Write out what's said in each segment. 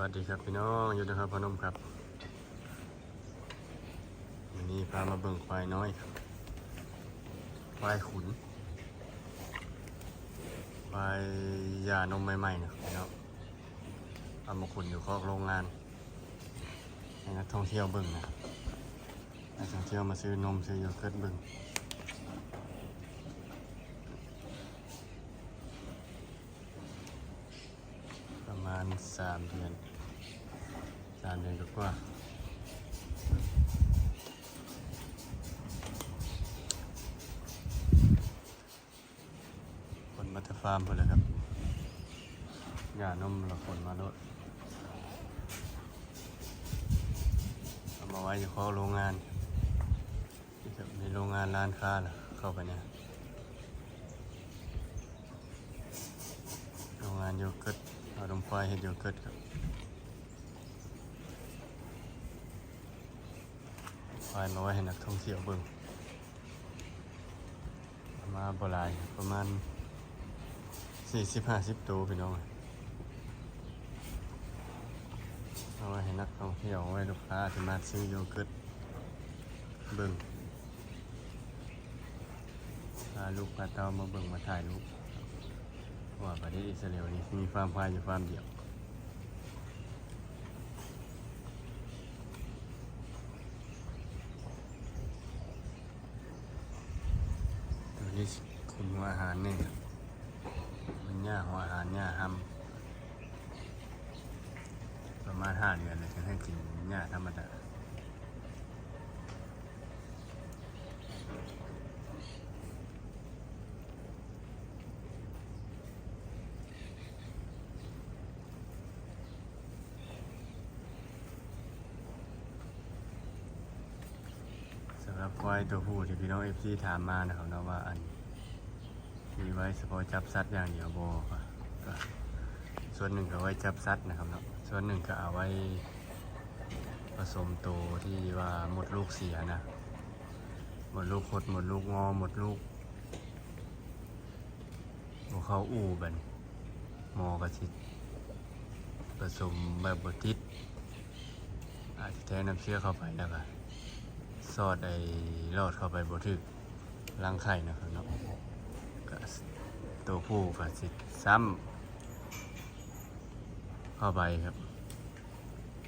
วัสดีครับพี่น้องอยู่นะครับพนมครับวันนี้พามาเบิ่งควายน้อยครับ ควายขุน ควายยานมใหม่ๆนะครับพี่น้องเอามาขุนอยู่คอกโรงงานให้นักท่องเที่ยวเบิ่งนะนักท่องเที่ยวมาซื้อนมซื้อโยเกิร์ตเบิ่งประมาณ สามเดือนสามเดือนกว่าคนมาแตฟาร์มไปเลยครับหย่านมละคนมาโลดเอามาไว้อยู่ข้อโรงงานที่จะมีโรงงานร้านค้าล่ะเข้าไปเนี่ยโรงงานโยเกิร์ต เอานมควายเห็ดโยเกิร์ตครับควายมาไว้ให้นักท่องเที่ยวเบิ่งมาโบราณครับประมาณสี่สิบห้าสิบตัวพี่น้องเอาไว้ให้นักท่องเที่ยวเอาไว้ลูกค้าที่มาซื้อโยเกิร์ตเบิ่งพาลูกพาเต้ามาเบิ่งมาถ่ายรูป ว่าประเทศอิสราเอลนี่มีฟาร์มควายอยู่ฟาร์มเดียวตัวนี้คุณหัวอาหารนี่มันหญ้าหัวอาหารหญ้าห้ำประมาณห้าเดือนเลยถึงให้กินหญ้าธรรมดา ควายตัวผู้ที่พี่น้องเอฟซีถามมานะครับนะว่าอันมีไว้เฉพาะจับสัตว์อย่างเดียวโบก็ส่วนหนึ่งก็ไว้จับสัตว์นะครับเนาะส่วนหนึ่งก็เอาไว้ผสมตัวที่ว่าหมดลูกเสียนะ หมดลูกคดหมดลูกงอหมดลูกบเขาอู่บันมอกระสิดผสมแบบบติดอาจจะแทนน้ำเชื้อเข้าไปแล้วก็ ซอดไอ้รอดเข้าไปบทึกรังไข่นะครับเนาะก็ตัวผู้ก็สิซ้ำเข้าไปครับ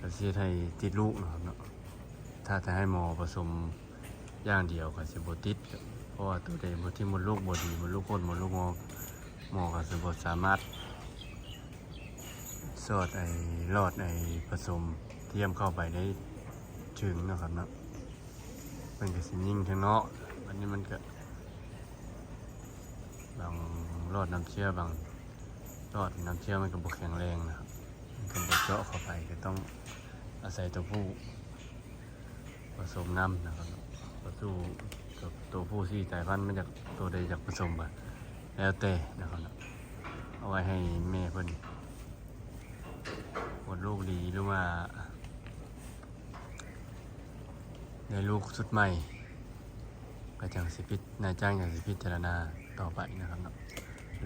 ก็สิให้ติดลูกนะครับเนาะถ้าจะให้หมอผสมอย่างเดียวก็สิบติดเพราะว่าตัวใดบที่มดลูกบดีมดลูกคนมดลูกงอหมอก็สิบสามารถสอดไอ้รอดไอ้ผสมเทียมเข้าไปได้ถึงนะครับเนาะ มันก็สิยิ่งทางเนาะอันนี้มันก็บางรอดน้ำเชื่อบางรอดน้ำเชื่อมันก็บกแข็งแรงนะครับมันก็บกเจาะเข้าไปก็ต้องอาศัยตัวผู้ผสมน้ำนะครับตัวผู้กับตัวผู้ที่สายพันธุ์มันจากตัวใดจากผสมกันแล้วแต่นะครับเอาไว้ให้แม่เพิ่นหมดลูกดีหรือว่า ในลูกสุดใหม่ก็จังสิพิจนายจ้างอย่างสิพิจารณาต่อไปนะครับเนาะ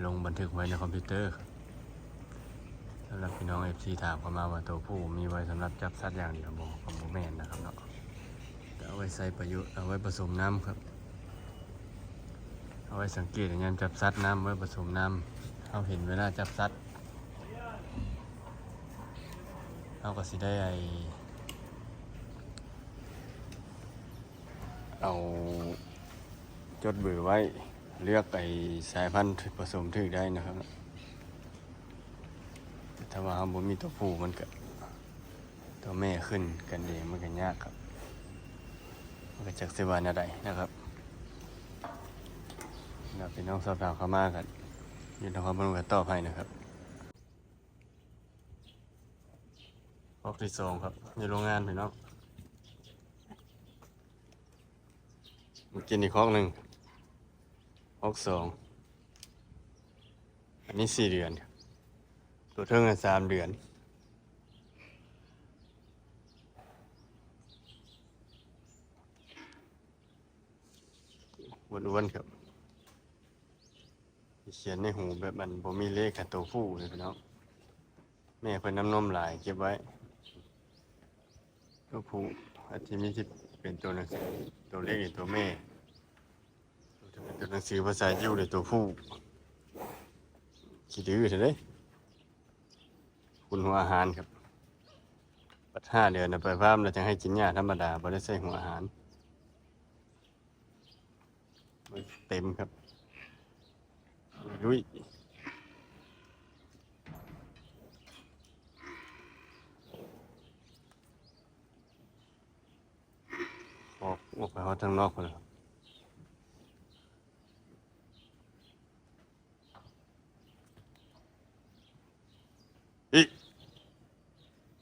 ลงบันทึกไว้ในคอมพิวเตอร์ครับสำหรับพี่น้องเอฟซีถามเข้ามาว่าตัวผู้มีไว้สำหรับจับสัตว์อย่างเดียวบอกของโมแมนนะครับเนาะเอาไว้ใส่ประโยชน์เอาไว้ผสมน้ำครับ เอาไว้สังเกตอย่างนี้จับสัตว์น้ำไว้ผสมน้ำเขาเห็นเวลาจับสัตว์เขาก็สิได้ไอ เอาจดเบอร์ไว้เลือกไอ้สายพันธุ์ผสมถึกได้นะครับแต่ถ้าว่าเราบ่มีตัวผู้มันก็ตัวแม่ขึ้นกันเองมันก็ยากครับ มันก็จักสิวานาใดนะครับแล้วพี่น้องสอบถามเขามากันอยินดีความบริการต่อไปนะครับออกที่สองครับในโรงงานพี่น้อง มากินอีกคอกหนึ่งคอกสอง อันนี้สี่เดือน ตัวเท่ากันสามเดือน อ้วนๆครับเขียนในหูแบบมันบ่มีเลขกับตัวผู้เลยพี่น้องแม่เพิ่นน้ำนมหลายเก็บไว้ตัวผู้อาจจะมีที่เป็นตัวหนังสือ ตัวเล็กอีกตัวแม่จะเป็นตัวหนังสือภาษายิวเลยตัวผู้ขี้ดื้อเถอะเด้คุณหัวอาหารครับปัดห้าเดือนนะไปพามเราจะให้กินหญ้าธรรมดาบ่ได้ใส่หัวอาหารเต็มครับลุยอ อกออกไปเขาทางนอกคนละอี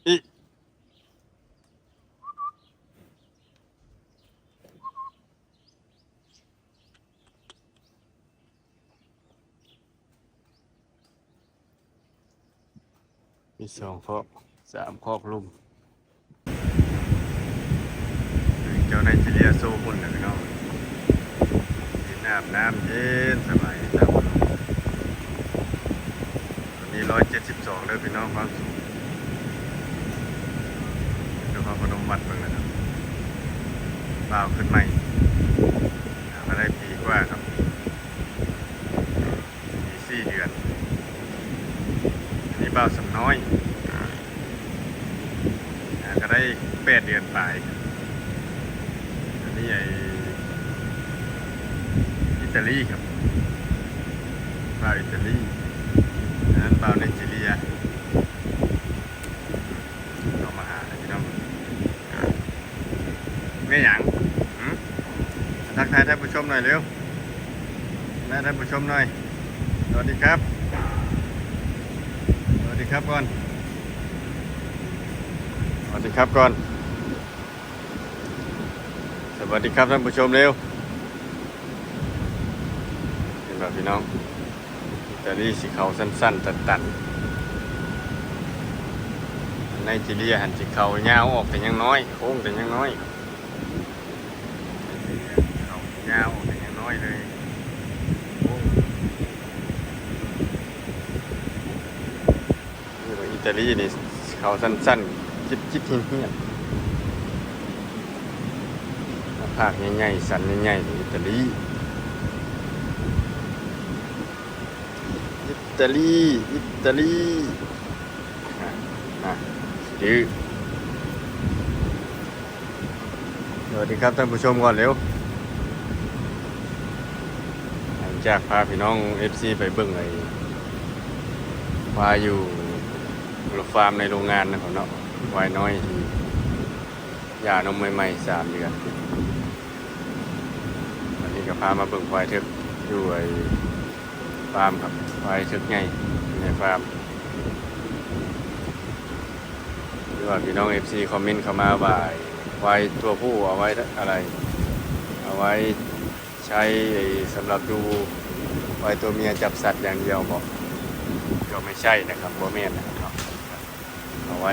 อีมีสองครอกสามครอกลุ่ม เจ้าในจิเลียโซ่คนนะพี่น้องกินน้ำน้ำเย็นสบายน้ำอุ่นวันนี้ร้อยเจ็ดสิบสองเลยพี่น้องความสูงเดี๋ยวพอพนมวัดเบิ่งนะครับเปล่าขึ้นใหม่มาได้ปีกว่าครับปีสี่เดือน อันนี้เบาสำน้อยก็ได้แปดเดือนไป ลายครับอันนี้ไออิตาลีครับเบาอิตาลีอันนั้นเบาไนจีเรียเรามาหาพี่น้องไม่หยังทักทายท่านผู้ชมหน่อยเร็วนะท่านผู้ชมหน่อย สวัสดีครับ สวัสดีครับก่อน สวัสดีครับก่อน วัสดีครับท่านผู้ชมเร็วเห็นแบบพี่น้องแต่นี่สีเขาสั้นๆ ตัดๆ ในจีเรียหันสีเขายาวออกแต่ยังน้อยโค้งแต่ยังน้อยเขายาวออกแต่ยังน้อยเลยนี่อิตาลีนี่เขาสั้นๆจิบจิบเฮี้ยน ๆหน้าผากใหญ่ๆสันใหญ่ๆนี่อิตาลีอิตาลีอิตาลีอะอะดื้อสวัสดีครับท่านผู้ชมก่อนเร็วหลังจากพาพี่น้อง FC ไปเบิ่งไอ้วายอยู่รถฟาร์มในโรงงานนะครับเนาะวายน้อยที่หย่านมใหม่ๆสามเดือน วันนี้ก็พามาเบิ่งควายทึกอยู่ไอ้ฟาร์มครับควายทึกใหญ่ในฟาร์มหรือว่าพี่น้องเอฟซีคอมเมนต์เข้ามาว่าไอ้ควายตัวผู้เอาไว้อะไร เอาไว้ใช้สำหรับดูควายตัวเมียจับสัตว์อย่างเดียวบอกก็ไม่ใช่นะครับบัวเมียนนะครับเอาไว้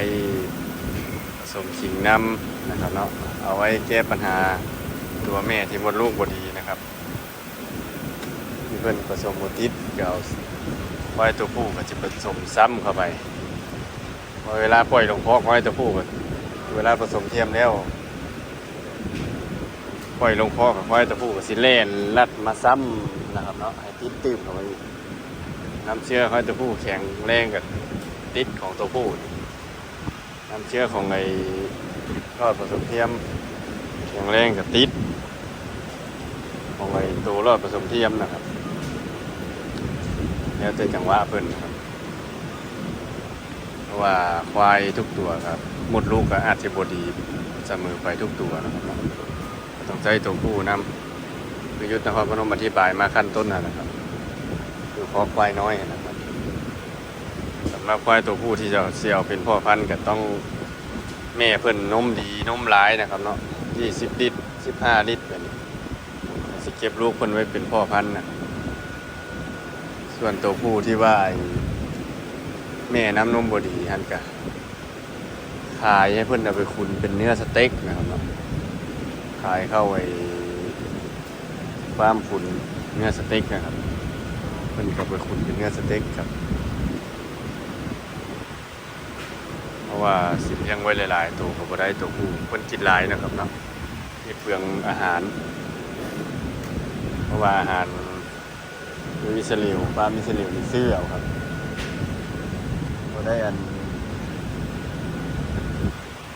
ผสมขิงน้ำนะครับเนาะเอาไว้แก้ปัญหา ตัวแม่ที่มดลูกบดีนะครับที่เพิ่นผสมบติดก็เอาไว้ตัวผู้ก็จะผสมซ้ำเข้าไปพอเวลาปล่อยลงพอกไว้ตัวผู้ก็เวลาผสมเทียมแล้วปล่อยลงพอกับไว้ตัวผู้สิเล่นลัดมาซ้ำนะครับเนาะให้ติดตื้มเข้าไปน้ำเชื่อเขาตัวผู้แข็งแรงกับติดของตัวผู้น้ำเชื่อของไอ้รอดผสมเทียม แข็งแรงกับติดของไอ้ตัวรอดผสมเทียมนะครับ แล้วแต่จังหวะเพิ่นนะครับว่าควายทุกตัวครับ หมดลูกก็อาจจะบดีเสมอไปทุกตัวนะครับต้องใช้ตัวผู้นำคือยุทธนครพนมอธิบายมาขั้นต้นนะนะครับคือพอควายน้อยนะครับสำหรับควายตัวผู้ที่จะเสี่ยวเป็นพ่อพันธุ์ก็ต้องแม่เพิ่นนมดีนมร้ายนะครับเนาะ 20ลิตร15ลิตรแบบนี้สิเก็บลูกเพิ่นไว้เป็นพ่อพันธุ์นะส่วนตัวผู้ที่ว่าไอ้แม่น้ำนมบดีฮันกะขายให้เพิ่นเอาไปคุณเป็นเนื้อสเต็กนะครับขายเข้าไอ้ฟาร์มคุณเนื้อสเต็กนะครับมันก็ไปขุนเป็นเนื้อสเต็กครับ ราะว่าสิเลี้ยงไว้หลายๆ ตัวก็บ่ได้ตัวผู้เพิ่นกินหลายนะครับเนาะมีเปลืองอาหาร เพราะว่าอาหารมีมิสลิวปลามิสลิวนี่ซื้อครับบ่ได้อัน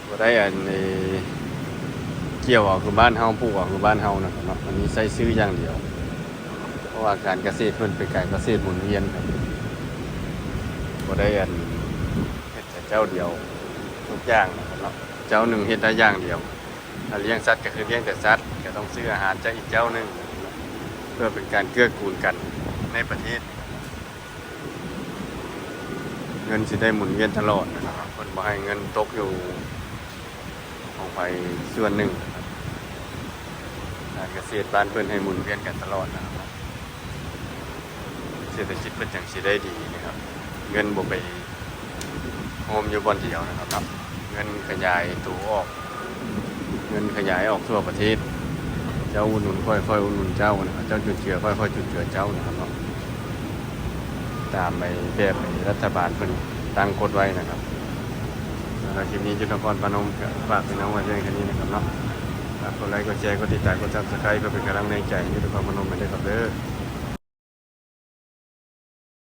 บ่ได้อันในเกี่ยวเอาคือบ้านเฮาปลูกเอาคือบ้านเฮานะครับเนาะอันนี้ใช้ซื้ออย่างเดียว เพราะว่าการเกษตรเพิ่นเป็นการเกษตรหมุนเวียนครับบ่ได้อันเฮ็ดแต่เจ้าเดียว ทุกอย่างนะครับเจ้าหนึ่งเฮ็ดได้อย่างเดียวถ้าเลี้ยงสัตว์ก็คือเลี้ยงแต่สัตว์ก็ต้องซื้ออาหารจากอีกเจ้าหนึ่งเพื่อเป็นการเกื้อกูลกันในประเทศ เงินสิได้หมุนเวียนตลอดนะครับเพิ่นบ่ให้เงินตกอยู่ของไปส่วนหนึ่งการเกษตรบ้านเพิ่นให้หมุนเวียนกันตลอดนะครับเศรษฐกิจเป็นอย่างสิได้ดีนะครับ เงินบ่ไป โฮมอยู่บนเดียวนะครับ เงินขยายตัวออก เงินขยายออกทั่วประเทศ เจ้าอุดหนุนค่อยๆอุดหนุนเจ้านะครับเจ้าจุดเจือค่อยๆจุดเจือเจ้านะครับเนาะตามไปแบบรัฐบาลเพิ่นตั้งกฎไว้นะครับแล้วคลิปนี้จุดนครพนมฝากพี่น้องไว้เพียงแค่นี้นะครับเนาะฝากกดไลค์กดแชร์กดติดตามกดซับสไครต์เพื่อเป็นกำลังใจให้จุดนครพนมไปด้วยครับเด้อ